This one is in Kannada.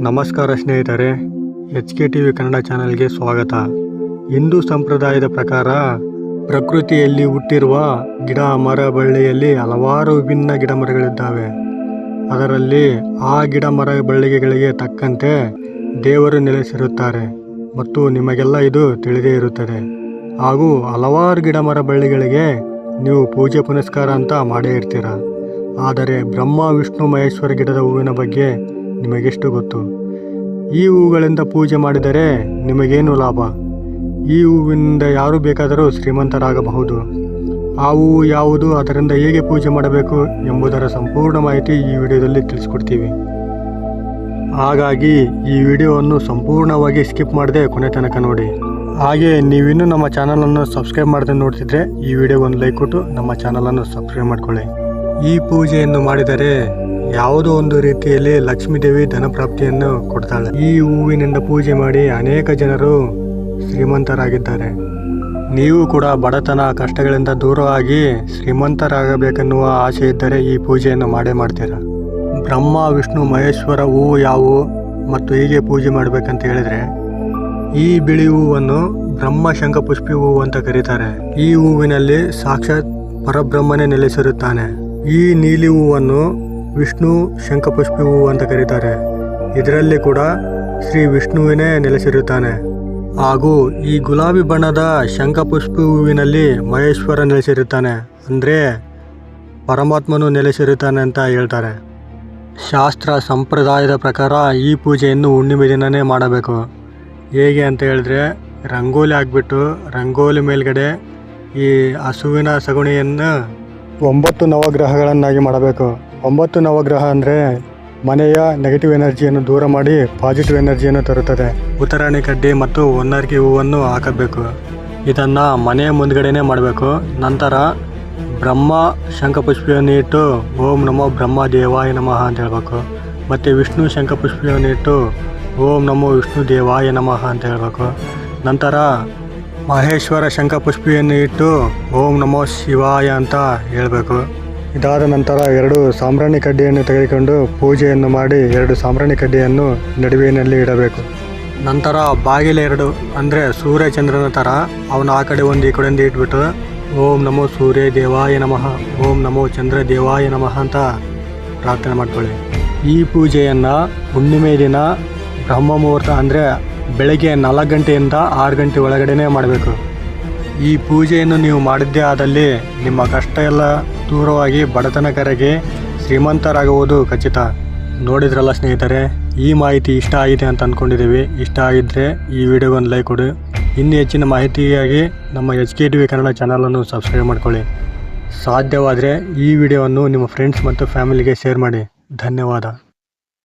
ನಮಸ್ಕಾರ ಸ್ನೇಹಿತರೆ H K T V Kannada ಚಾನೆಲ್ಗೆ ಸ್ವಾಗತ. ಹಿಂದೂ ಸಂಪ್ರದಾಯದ ಪ್ರಕಾರ ಪ್ರಕೃತಿಯಲ್ಲಿ ಹುಟ್ಟಿರುವ ಗಿಡ, ಮರ ಬಳ್ಳಿಯಲ್ಲಿ ಹಲವಾರು ವಿಭಿನ್ನ ಗಿಡ ಮರಗಳಿದ್ದಾವೆ. ಅದರಲ್ಲಿ ಆ ಗಿಡ, ಮರ ಬಳ್ಳಿಗೆಗಳಿಗೆ ತಕ್ಕಂತೆ ದೇವರು ನೆಲೆಸಿರುತ್ತಾರೆ ಮತ್ತು ನಿಮಗೆಲ್ಲ ಇದು ತಿಳಿದೇ ಇರುತ್ತದೆ. ಹಾಗೂ ಹಲವಾರು ಗಿಡ, ಮರ ಬಳ್ಳಿಗಳಿಗೆ ನೀವು ಪೂಜೆ, ಪುನಸ್ಕಾರ ಅಂತ ಮಾಡೇ ಇರ್ತೀರ. ಆದರೆ ಬ್ರಹ್ಮ, ವಿಷ್ಣು, ಮಹೇಶ್ವರ ಗಿಡದ ಹೂವಿನ ಬಗ್ಗೆ ನಿಮಗೆಷ್ಟು ಗೊತ್ತು? ಈ ಹೂಗಳಿಂದ ಪೂಜೆ ಮಾಡಿದರೆ ನಿಮಗೇನು ಲಾಭ? ಈ ಹೂವಿನಿಂದ ಯಾರು ಬೇಕಾದರೂ ಶ್ರೀಮಂತರಾಗಬಹುದು. ಆ ಹೂವು ಯಾವುದು, ಅದರಿಂದ ಹೇಗೆ ಪೂಜೆ ಮಾಡಬೇಕು ಎಂಬುದರ ಸಂಪೂರ್ಣ ಮಾಹಿತಿ ಈ ವಿಡಿಯೋದಲ್ಲಿ ತಿಳಿಸ್ಕೊಡ್ತೀವಿ. ಹಾಗಾಗಿ ಈ ವಿಡಿಯೋವನ್ನು ಸಂಪೂರ್ಣವಾಗಿ ಸ್ಕಿಪ್ ಮಾಡದೆ ಕೊನೆ ತನಕ ನೋಡಿ. ಹಾಗೆ ನೀವಿನ್ನೂ ನಮ್ಮ ಚಾನಲನ್ನು ಸಬ್ಸ್ಕ್ರೈಬ್ ಮಾಡದೆ ನೋಡ್ತಿದ್ರೆ ಈ ವಿಡಿಯೋ ಒಂದು ಲೈಕ್ ಕೊಟ್ಟು ನಮ್ಮ ಚಾನಲನ್ನು ಸಬ್ಸ್ಕ್ರೈಬ್ ಮಾಡ್ಕೊಳ್ಳಿ. ಈ ಪೂಜೆಯನ್ನು ಮಾಡಿದರೆ ಯಾವುದೋ ಒಂದು ರೀತಿಯಲ್ಲಿ ಲಕ್ಷ್ಮೀದೇವಿ ಧನಪ್ರಾಪ್ತಿಯನ್ನು ಕೊಡ್ತಾಳೆ. ಈ ಹೂವಿನಿಂದ ಪೂಜೆ ಮಾಡಿ ಅನೇಕ ಜನರು ಶ್ರೀಮಂತರಾಗಿದ್ದಾರೆ. ನೀವು ಕೂಡ ಬಡತನ, ಕಷ್ಟಗಳಿಂದ ದೂರವಾಗಿ ಶ್ರೀಮಂತರಾಗಬೇಕೆನ್ನುವ ಆಸೆ ಇದ್ದರೆ ಈ ಪೂಜೆಯನ್ನು ಮಾಡೇ ಮಾಡ್ತೀರಾ? ಬ್ರಹ್ಮ, ವಿಷ್ಣು, ಮಹೇಶ್ವರ ಹೂವು ಯಾವುವು ಮತ್ತು ಹೀಗೆ ಪೂಜೆ ಮಾಡಬೇಕಂತ ಹೇಳಿದ್ರೆ, ಈ ಬಿಳಿ ಹೂವನ್ನು ಬ್ರಹ್ಮ ಶಂಖಪುಷ್ಪಿ ಹೂವು ಅಂತ ಕರೀತಾರೆ. ಈ ಹೂವಿನಲ್ಲಿ ಸಾಕ್ಷಾತ್ ಪರಬ್ರಹ್ಮನೇ ನೆಲೆಸಿರುತ್ತಾನೆ. ಈ ನೀಲಿ ಹೂವನ್ನು ವಿಷ್ಣು ಶಂಖಪುಷ್ಪಿ ಹೂವು ಅಂತ ಕರೀತಾರೆ. ಇದರಲ್ಲಿ ಕೂಡ ಶ್ರೀ ವಿಷ್ಣುವಿನೇ ನೆಲೆಸಿರುತ್ತಾನೆ. ಹಾಗೂ ಈ ಗುಲಾಬಿ ಬಣ್ಣದ ಶಂಖಪುಷ್ಪಿ ಹೂವಿನಲ್ಲಿ ಮಹೇಶ್ವರ ನೆಲೆಸಿರುತ್ತಾನೆ. ಅಂದರೆ ಪರಮಾತ್ಮನು ನೆಲೆಸಿರುತ್ತಾನೆ ಅಂತ ಹೇಳ್ತಾರೆ. ಶಾಸ್ತ್ರ ಸಂಪ್ರದಾಯದ ಪ್ರಕಾರ ಈ ಪೂಜೆಯನ್ನು ಹುಣ್ಣಿಮೆ ದಿನನೇ ಮಾಡಬೇಕು. ಹೇಗೆ ಅಂತ ಹೇಳಿದ್ರೆ, ರಂಗೋಲಿ ಹಾಕ್ಬಿಟ್ಟು ರಂಗೋಲಿ ಮೇಲ್ಗಡೆ ಈ ಹಸುವಿನ ಸಗಣಿಯನ್ನು ಒಂಬತ್ತು ನವಗ್ರಹಗಳನ್ನಾಗಿ ಮಾಡಬೇಕು. ಒಂಬತ್ತು ನವಗ್ರಹ ಅಂದರೆ ಮನೆಯ ನೆಗೆಟಿವ್ ಎನರ್ಜಿಯನ್ನು ದೂರ ಮಾಡಿ ಪಾಸಿಟಿವ್ ಎನರ್ಜಿಯನ್ನು ತರುತ್ತದೆ. ಉತ್ತರಾಣಿ ಕಡ್ಡಿ ಮತ್ತು ಒನ್ನರ್ಗಿ ಹೂವನ್ನು ಹಾಕಬೇಕು. ಇದನ್ನು ಮನೆಯ ಮುಂದ್ಗಡೆನೇ ಮಾಡಬೇಕು. ನಂತರ ಬ್ರಹ್ಮ ಶಂಖಪುಷ್ಪಿಯನ್ನು ಇಟ್ಟು ಓಂ ನಮೋ ಬ್ರಹ್ಮ ದೇವಾಯ ನಮಃ ಅಂತ ಹೇಳಬೇಕು. ಮತ್ತು ವಿಷ್ಣು ಶಂಖಪುಷ್ಪಿಯನ್ನು ಇಟ್ಟು ಓಂ ನಮೋ ವಿಷ್ಣು ದೇವಾಯ ನಮಃ ಅಂತ ಹೇಳಬೇಕು. ನಂತರ ಮಹೇಶ್ವರ ಶಂಖಪುಷ್ಪಿಯನ್ನು ಇಟ್ಟು ಓಂ ನಮೋ ಶಿವಾಯ ಅಂತ ಹೇಳಬೇಕು. ಇದಾದ ನಂತರ ಎರಡು ಸಾಂಬ್ರಾಣಿ ಕಡ್ಡಿಯನ್ನು ತೆಗೆದುಕೊಂಡು ಪೂಜೆಯನ್ನು ಮಾಡಿ ಎರಡು ಸಾಂಬ್ರಾಣಿ ಕಡ್ಡಿಯನ್ನು ನಡುವಿನಲ್ಲಿ ಇಡಬೇಕು. ನಂತರ ಬಾಗಿಲ ಎರಡು, ಅಂದರೆ ಸೂರ್ಯ ಚಂದ್ರನ ಥರ ಅವನು ಆ ಕಡೆ ಒಂದು, ಈ ಕಡೆ ಇಟ್ಬಿಟ್ಟು ಓಂ ನಮೋ ಸೂರ್ಯ ದೇವಾಯ ನಮಃ, ಓಂ ನಮೋ ಚಂದ್ರ ದೇವಾಯ ನಮಃ ಅಂತ ಪ್ರಾರ್ಥನೆ ಮಾಡ್ಕೊಳ್ಳಿ. ಈ ಪೂಜೆಯನ್ನು ಹುಣ್ಣಿಮೆ ದಿನ ಬ್ರಹ್ಮ ಮುಹೂರ್ತ ಅಂದರೆ ಬೆಳಗ್ಗೆ ನಾಲ್ಕು ಗಂಟೆಯಿಂದ ಆರು ಗಂಟೆ ಒಳಗಡೆನೇ ಮಾಡಬೇಕು. ಈ ಪೂಜೆಯನ್ನು ನೀವು ಮಾಡಿದ್ದೇ ಆದಲ್ಲಿ ನಿಮ್ಮ ಕಷ್ಟ ಎಲ್ಲ ದೂರವಾಗಿ ಬಡತನ ಕರೆಗೆ ಶ್ರೀಮಂತರಾಗುವುದು ಖಚಿತ. ನೋಡಿದ್ರಲ್ಲ ಸ್ನೇಹಿತರೆ, ಈ ಮಾಹಿತಿ ಇಷ್ಟ ಆಗಿದೆ ಅಂತ ಅಂದ್ಕೊಂಡಿದ್ದೀವಿ ಇಷ್ಟ ಆಗಿದ್ದರೆ ಈ ವಿಡಿಯೋಗೊಂದು ಲೈಕ್ ಕೊಡಿ. ಇನ್ನೂ ಹೆಚ್ಚಿನ ಮಾಹಿತಿಗಾಗಿ ನಮ್ಮ H K T V Kannada ಚಾನಲನ್ನು ಸಬ್ಸ್ಕ್ರೈಬ್ ಮಾಡ್ಕೊಳ್ಳಿ. ಸಾಧ್ಯವಾದರೆ ಈ ವಿಡಿಯೋವನ್ನು ನಿಮ್ಮ ಫ್ರೆಂಡ್ಸ್ ಮತ್ತು ಫ್ಯಾಮಿಲಿಗೆ ಶೇರ್ ಮಾಡಿ. ಧನ್ಯವಾದ.